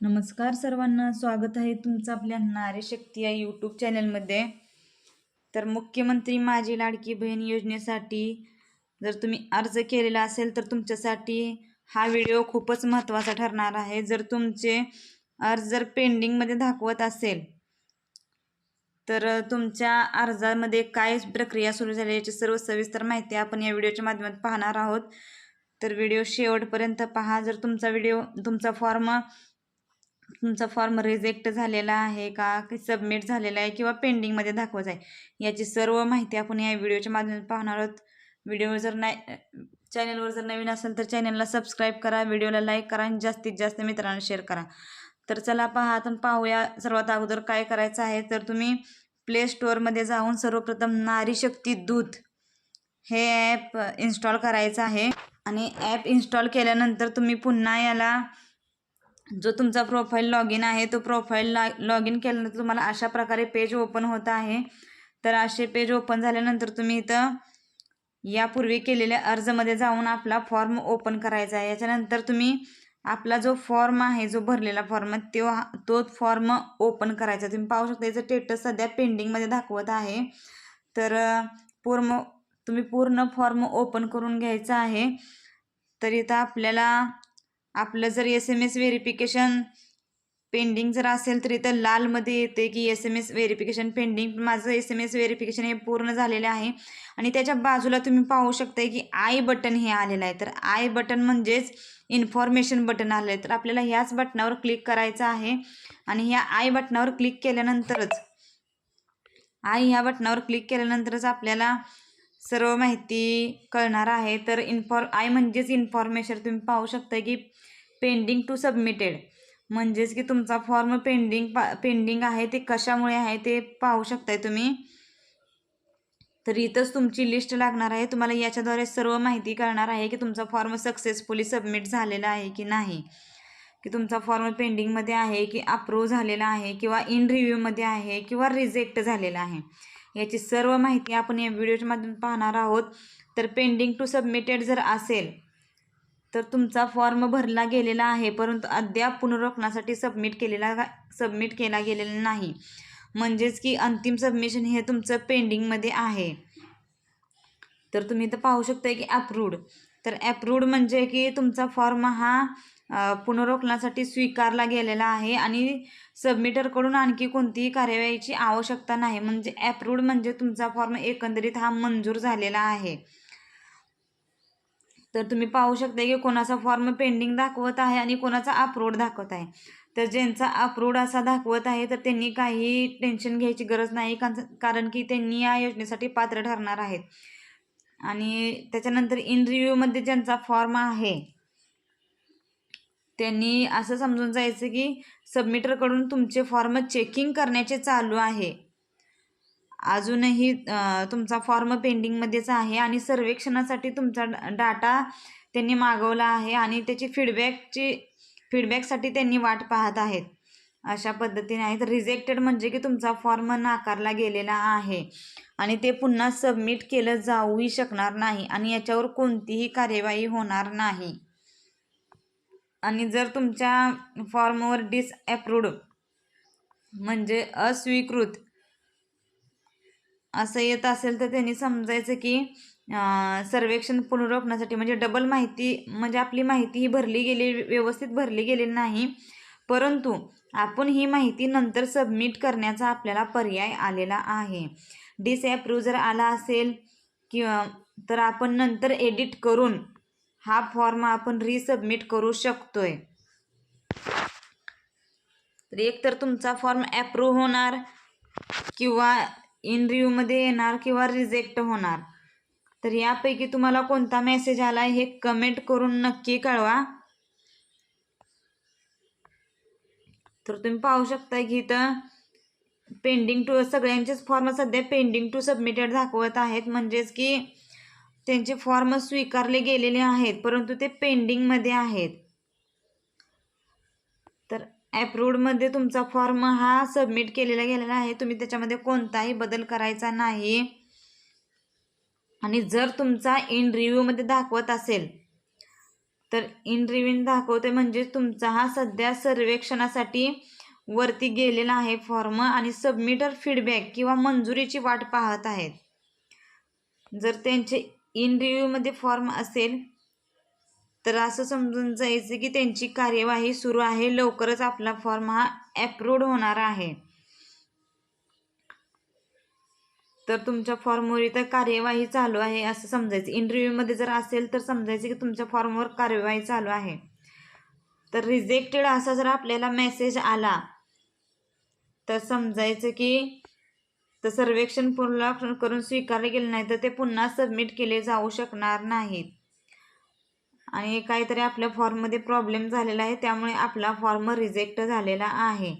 नमस्कार सर्वांना स्वागत आहे तुमचं आपल्या नारी शक्ती या यूट्यूब चॅनलमध्ये तर मुख्यमंत्री माझी लाडकी बहीण योजनेसाठी जर तुम्ही अर्ज केलेला असेल तर तुमच्यासाठी हा व्हिडिओ खूपच महत्त्वाचा ठरणार आहे. जर तुमचे अर्ज जर पेंडिंगमध्ये दाखवत असेल तर तुमच्या अर्जामध्ये काय प्रक्रिया सुरू झाली याची सर्व सविस्तर माहिती आपण या व्हिडिओच्या माध्यमात पाहणार आहोत. तर व्हिडिओ शेवटपर्यंत पहा. जर तुमचा व्हिडिओ तुमचा फॉर्म तुमचा फॉर्म रिजेक्ट झालेला आहे का? की सबमिट झालेला आहे किंवा पेंडिंगमध्ये दाखवत आहे? याची सर्व माहिती आपण या व्हिडिओच्या माध्यमातून पाहणार आहोत. व्हिडिओ जर नाही चॅनलवर जर नवीन असेल तर चॅनलला सबस्क्राईब करा व्हिडिओला लाईक करा आणि जास्तीत जास्त मित्रांना शेअर करा. तर चला पहा आपण पाहूया सर्वात अगोदर काय करायचं आहे. तर तुम्ही प्ले स्टोअरमध्ये जाऊन सर्वप्रथम नारी शक्ती हे ॲप इन्स्टॉल करायचं आहे. आणि ॲप इन्स्टॉल केल्यानंतर तुम्ही पुन्हा याला जो तुमचा प्रोफाईल लॉग इन आहे तो प्रोफाईल लॉ लॉग इन केल्यानंतर तुम्हाला अशा प्रकारे पेज ओपन होत आहे. तर असे पेज ओपन झाल्यानंतर तुम्ही इथं यापूर्वी केलेल्या अर्जमध्ये जाऊन आपला फॉर्म ओपन करायचा आहे. याच्यानंतर तुम्ही आपला जो फॉर्म आहे जो भरलेला फॉर्म तो तो फॉर्म ओपन करायचा. तुम्ही पाहू शकता याचं स्टेटस सध्या पेंडिंगमध्ये दाखवत आहे. तर पूर्ण तुम्ही पूर्ण फॉर्म ओपन करून घ्यायचा आहे. तर इथं आपल्याला आपलं जर S M S verification pending जर असेल तर इथं लालमध्ये येते की S M S verification pending माझं एस एम एस व्हेरिफिकेशन हे पूर्ण झालेलं आहे. आणि त्याच्या बाजूला तुम्ही पाहू शकताय की आय बटन हे आलेलं आहे. तर आय बटन म्हणजेच इन्फॉर्मेशन बटन आलं आहे तर आपल्याला ह्याच बटनावर क्लिक करायचं आहे. आणि ह्या आय बटनावर क्लिक केल्यानंतरच आय ह्या बटनावर क्लिक केल्यानंतरच आपल्याला सर्व माहिती कळणार आहे. तर इन्फॉर आय म्हणजेच इन्फॉर्मेशन तुम्ही पाहू शकता की पेंडिंग टू सबमिटेड म्हणजेच की तुमचा फॉर्म पेंडिंग पा पेंडिंग आहे ते कशामुळे आहे ते पाहू शकताय तुम्ही. तर इथंच तुमची लिस्ट लागणार आहे. तुम्हाला याच्याद्वारे सर्व माहिती कळणार आहे की तुमचा फॉर्म सक्सेसफुली सबमिट झालेला आहे की नाही. की तुमचा फॉर्म पेंडिंगमध्ये आहे की अप्रूव्ह झालेला आहे किंवा इन रिव्ह्यूमध्ये आहे किंवा रिजेक्ट झालेला आहे. याची सर्व माहिती आपण या व्हिडिओच्या माध्यमातून पाहणार आहोत. तर पेंडिंग टू सबमिटेड जर असेल तर तुमचा फॉर्म भरला गेलेला आहे परंतु अद्याप पुनर्वकनासाठी सबमिट केलेला सबमिट केला गेलेला नाही. म्हणजेच की अंतिम सबमिशन हे तुमचं पेंडिंगमध्ये आहे. तर तुम्ही इथं पाहू शकता की अप्रूव्ड तर अप्रूव्ड म्हणजे की तुमचा फॉर्म हा पुनर्वकनासाठी स्वीकारला गेलेला आहे आणि सबमिटरकडून आणखी कोणतीही कार्यवाहीची आवश्यकता नाही. म्हणजे ॲप्रूव्ड म्हणजे तुमचा फॉर्म एकंदरीत हा मंजूर झालेला आहे. तर तुम्ही पाहू शकता की कोणाचा फॉर्म पेंडिंग दाखवत आहे आणि कोणाचा अप्रूव्ड दाखवत आहे. तर ज्यांचा अप्रूव्ड असा दाखवत आहे तर त्यांनी काही टेन्शन घ्यायची गरज नाही कारण की त्यांनी या योजनेसाठी पात्र ठरणार आहेत. आणि त्याच्यानंतर इन रिव्ह्यूमध्ये ज्यांचा फॉर्म आहे त्यांनी असं समजून जायचं की सबमिटरकडून तुमचे फॉर्म चेकिंग करण्याचे चालू आहे. अजूनही तुमचा फॉर्म पेंडिंगमध्येच आहे आणि सर्वेक्षणासाठी तुमचा डाटा त्यांनी मागवला आहे आणि त्याची फीडबॅकची फीडबॅकसाठी त्यांनी वाट पाहत आहेत. अशा पद्धतीने आहेत. रिजेक्टेड म्हणजे की तुमचा फॉर्म नाकारला गेलेला आहे आणि ते पुन्हा सबमिट केलं जाऊही शकणार नाही आणि याच्यावर कोणतीही कार्यवाही होणार नाही. आणि जर तुमच्या फॉर्मवर डिसअप्रूव्ड म्हणजे अस्वीकृत असं येत असेल तर त्यांनी समजायचं की सर्वेक्षण पुनर्वपणासाठी म्हणजे डबल माहिती म्हणजे आपली माहिती ही भरली गेली व्यवस्थित भरली गेली नाही परंतु आपण ही माहिती नंतर सबमिट करण्याचा आपल्याला पर्याय आलेला आहे. डिसॲप्रूव्ह जर आला असेल किंवा तर आपण नंतर एडिट करून हा फॉर्म आपण रिसबमिट करू शकतोय. तर एकतर तुमचा फॉर्म ॲप्रूव्ह होणार किंवा इन रिव्ह्यूमध्ये येणार किंवा रिजेक्ट होणार. तर यापैकी तुम्हाला कोणता मेसेज आला हे कमेंट करून नक्की कळवा. तर तुम्ही पाहू शकता की इथं पेंडिंग टू सगळ्यांचेच फॉर्म सध्या पेंडिंग टू सबमिटेड दाखवत आहेत. म्हणजेच की त्यांचे फॉर्म स्वीकारले गेलेले आहेत परंतु ते पेंडिंगमध्ये आहेत. तर ॲप्रूव्डमध्ये तुमचा फॉर्म हा सबमिट केलेला गेलेला आहे. तुम्ही त्याच्यामध्ये कोणताही बदल करायचा नाही. आणि जर तुमचा इन रिव्ह्यूमध्ये दाखवत असेल तर इन रिव्ह्यू दाखवते म्हणजे तुमचा हा सध्या सर्वेक्षणासाठी वरती गेलेला आहे फॉर्म आणि सबमिटर फीडबॅक किंवा मंजुरीची वाट पाहत आहेत. जर त्यांचे इन रिव्ह्यूमध्ये फॉर्म असेल तर असं समजून जायचं की त्यांची कार्यवाही सुरू आहे. लवकरच आपला फॉर्म हा ॲप्रूव्ड होणार आहे. तर तुमच्या फॉर्मवर इथं कार्यवाही चालू आहे असं समजायचं. इंटरव्ह्यूमध्ये जर असेल तर समजायचं की तुमच्या फॉर्मवर कार्यवाही चालू आहे. तर रिजेक्टेड असा जर आपल्याला मेसेज आला तर समजायचं की तर सर्वेक्षण पूर्ण करून स्वीकारले गेले नाही तर ते पुन्हा सबमिट केले जाऊ शकणार नाहीत. आणि काहीतरी आपल्या फॉर्ममध्ये प्रॉब्लेम झालेला आहे त्यामुळे आपला फॉर्म रिजेक्ट झालेला आहे.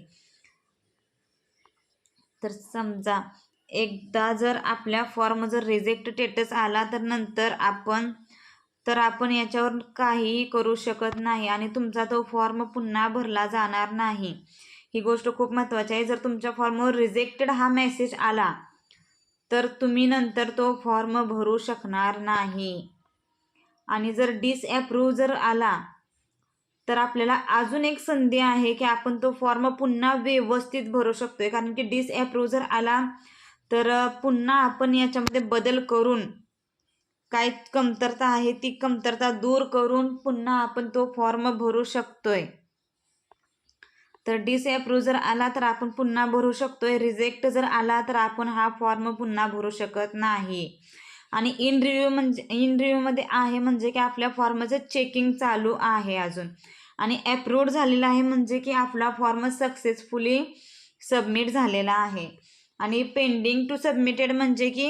तर समजा एकदा जर आपल्या फॉर्म जर रिजेक्ट स्टेटस आला तर नंतर आपण तर आपण याच्यावर काहीही करू शकत नाही आणि तुमचा तो फॉर्म पुन्हा भरला जाणार नाही. ही गोष्ट खूप महत्त्वाची आहे. जर तुमच्या फॉर्मवर रिजेक्टेड हा मेसेज आला तर तुम्ही नंतर तो फॉर्म भरू शकणार नाही. आणि जर डिसॲप्रूव्ह जर आला तर आपल्याला अजून एक संधी आहे की आपण तो फॉर्म पुन्हा व्यवस्थित भरू शकतोय. कारण की डिसॲप्रूव्ह जर आला तर पुन्हा आपण याच्यामध्ये बदल करून काय कमतरता आहे ती कमतरता दूर करून पुन्हा आपण तो फॉर्म भरू शकतोय. तर डिसॲप्रूव्ह जर आला तर आपण पुन्हा भरू शकतोय. रिजेक्ट जर आला तर आपण हा फॉर्म पुन्हा भरू शकत नाही. आणि इन रिव्ह्यू म्हणजे इन रिव्ह्यूमध्ये आहे म्हणजे की आपल्या फॉर्मचं चेकिंग चालू आहे अजून. आणि ॲप्रूव्ड झालेला आहे म्हणजे की आपला फॉर्म सक्सेसफुली सबमिट झालेला आहे. आणि पेंडिंग टू सबमिटेड म्हणजे की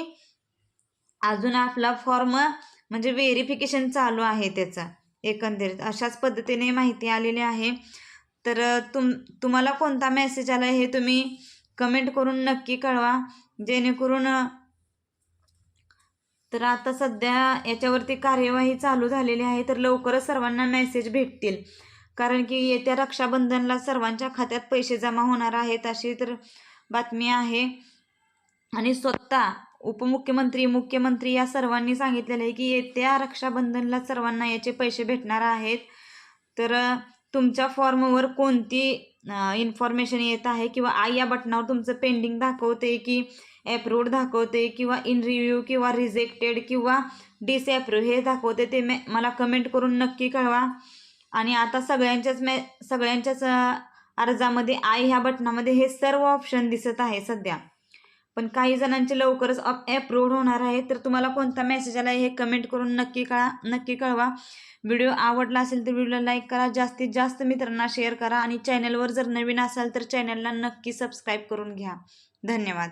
अजून आपला फॉर्म म्हणजे व्हेरिफिकेशन चालू आहे त्याचा. एकंदरीत अशाच पद्धतीने माहिती आलेली आहे. तर तुम तुम्हाला कोणता मेसेज आला हे तुम्ही कमेंट करून नक्की कळवा. जेणेकरून तर आता सध्या याच्यावरती कार्यवाही चालू झालेली आहे तर लवकरच सर्वांना मेसेज भेटतील. कारण की येत्या रक्षाबंधनला सर्वांच्या खात्यात पैसे जमा होणार आहेत अशी तर बातमी आहे. आणि स्वतः उपमुख्यमंत्री मुख्यमंत्री या सर्वांनी सांगितलेलं आहे की येत्या रक्षाबंधनला सर्वांना याचे पैसे भेटणार आहेत. तर तुमच्या फॉर्मवर कोणती इन्फॉर्मेशन येत आहे? किंवा आय या बटनावर तुमचं पेंडिंग दाखवते की ॲप्रूव्ड दाखवते किंवा इन रिव्ह्यू किंवा रिजेक्टेड किंवा डिसॲप्रूव्ह हे दाखवते ते मे मला कमेंट करून नक्की कळवा. आणि आता सगळ्यांच्याच मे सगळ्यांच्याच अर्जामध्ये आय ह्या बटनामध्ये हे सर्व ऑप्शन दिसत आहे सध्या. पण काही जणांचे लवकरच ॲप्रूव्ड होणार आहे. तर तुम्हाला कोणता मेसेज आला आहे हे कमेंट करून नक्की कळा नक्की कळवा. व्हिडिओ आवडला असेल तर व्हिडिओला लाईक करा. जास्तीत जास्त मित्रांना शेअर करा आणि चॅनलवर जर नवीन असाल तर चॅनलला नक्की सबस्क्राईब करून घ्या. धन्यवाद.